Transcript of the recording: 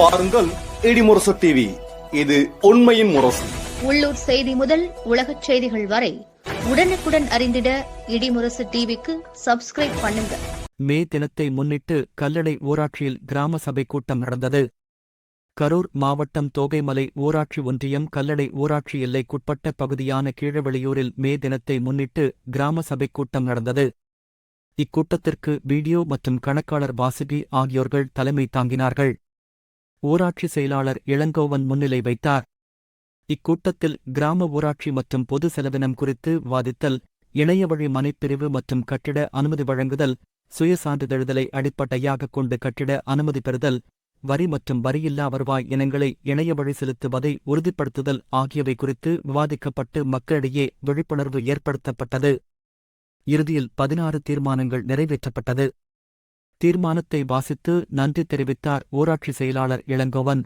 பாருங்கள் இடிமுரசு டிவி இது உண்மையின் முரசு. உள்ளூர் செய்தி முதல் உலகச் செய்திகள் வரை உடனுக்குடன் அறிந்திட இடிமுரசு டிவிக்கு சப்ஸ்கிரைப் பண்ணுங்க. மே தினத்தை முன்னிட்டு கல்லணை ஊராட்சியில் கிராம சபை கூட்டம் நடந்தது. கரூர் மாவட்டம் தோகைமலை ஊராட்சி ஒன்றியம் கல்லணை ஊராட்சி எல்லைக்குட்பட்ட பகுதியான கீழவெளியூரில் மே தினத்தை முன்னிட்டு கிராம சபை கூட்டம் நடந்தது. இக்கூட்டத்திற்கு வீடியோ மற்றும் கணக்காளர் வாசுகி ஆகியோர்கள் தலைமை தாங்கினார்கள். ஊராட்சி செயலாளர் இளங்கோவன் முன்னிலை வைத்தார். இக்கூட்டத்தில் கிராம ஊராட்சி மற்றும் பொது செலவினம் குறித்து வாதித்தல் இணையவழி மனைப்பிரிவு மற்றும் கட்டிட அனுமதி வழங்குதல் சுய சான்றிதழ்தலை அடிப்படையாகக் கொண்டு கட்டிட அனுமதி பெறுதல் வரி மற்றும் வரியில்லா வருவாய் இனங்களை இணைய வழி செலுத்துவதை உறுதிப்படுத்துதல் ஆகியவை குறித்து விவாதிக்கப்பட்டு மக்களிடையே விழிப்புணர்வு ஏற்படுத்தப்பட்டது. இறுதியில் பதினாறு தீர்மானங்கள் நிறைவேற்றப்பட்டது. தீர்மானத்தை வாசித்து நன்றி தெரிவித்தார். ஊராட்சி செயலாளர் இளங்கோவன்.